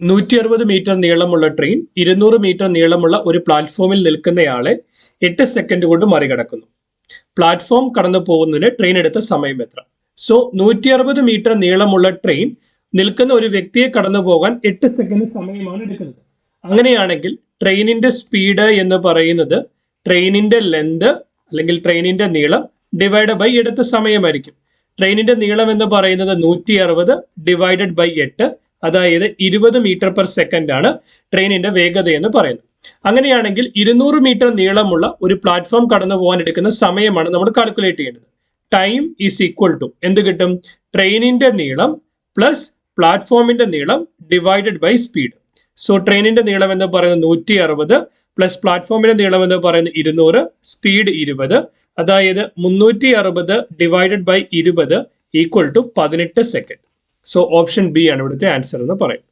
നൂറ്റി അറുപത് മീറ്റർ നീളമുള്ള ട്രെയിൻ ഇരുന്നൂറ് മീറ്റർ നീളമുള്ള ഒരു പ്ലാറ്റ്ഫോമിൽ നിൽക്കുന്നയാളെ എട്ട് സെക്കൻഡ് കൊണ്ട് മറികടക്കുന്നു. പ്ലാറ്റ്ഫോം കടന്നു പോകുന്നതിന് ട്രെയിൻ എടുത്ത സമയം എത്ര? സോ നൂറ്റി അറുപത് മീറ്റർ നീളമുള്ള ട്രെയിൻ നിൽക്കുന്ന ഒരു വ്യക്തിയെ കടന്നു പോകാൻ എട്ട് സെക്കൻഡ് സമയമാണ് എടുക്കുന്നത്. അങ്ങനെയാണെങ്കിൽ ട്രെയിനിന്റെ സ്പീഡ് എന്ന് പറയുന്നത് ട്രെയിനിന്റെ ലെന്ത് അല്ലെങ്കിൽ ട്രെയിനിന്റെ നീളം ഡിവൈഡ് ബൈ എടുത്ത സമയമായിരിക്കും. ട്രെയിനിന്റെ നീളം എന്ന് പറയുന്നത് നൂറ്റി അറുപത് ഡിവൈഡഡ് ബൈ എട്ട് അതായത് ഇരുപത് മീറ്റർ പെർ സെക്കൻഡ് ആണ് ട്രെയിനിന്റെ വേഗത എന്ന് പറയുന്നത്. അങ്ങനെയാണെങ്കിൽ ഇരുന്നൂറ് മീറ്റർ നീളമുള്ള ഒരു പ്ലാറ്റ്ഫോം കടന്നു പോകാൻ എടുക്കുന്ന സമയമാണ് നമ്മൾ കാൽക്കുലേറ്റ് ചെയ്യേണ്ടത്. ടൈം ഈസ് ഈക്വൽ ടു എന്ത് കിട്ടും? ട്രെയിനിന്റെ നീളം പ്ലസ് പ്ലാറ്റ്ഫോമിന്റെ നീളം ഡിവൈഡഡ് ബൈ സ്പീഡ് സോ ട്രെയിനിന്റെ നീളം എന്ന് പറയുന്നത് നൂറ്റി അറുപത് പ്ലസ് പ്ലാറ്റ്ഫോമിന്റെ നീളം എന്ന് പറയുന്നത് ഇരുന്നൂറ് സ്പീഡ് ഇരുപത്. അതായത് മുന്നൂറ്റി അറുപത് ഡിവൈഡഡ് ബൈ ഇരുപത് ഈക്വൽ ടു പതിനെട്ട് സെക്കൻഡ് സോ ഓപ്ഷൻ ബി ആണ് ഇവിടുത്തെ ആൻസർ എന്ന് പറയും.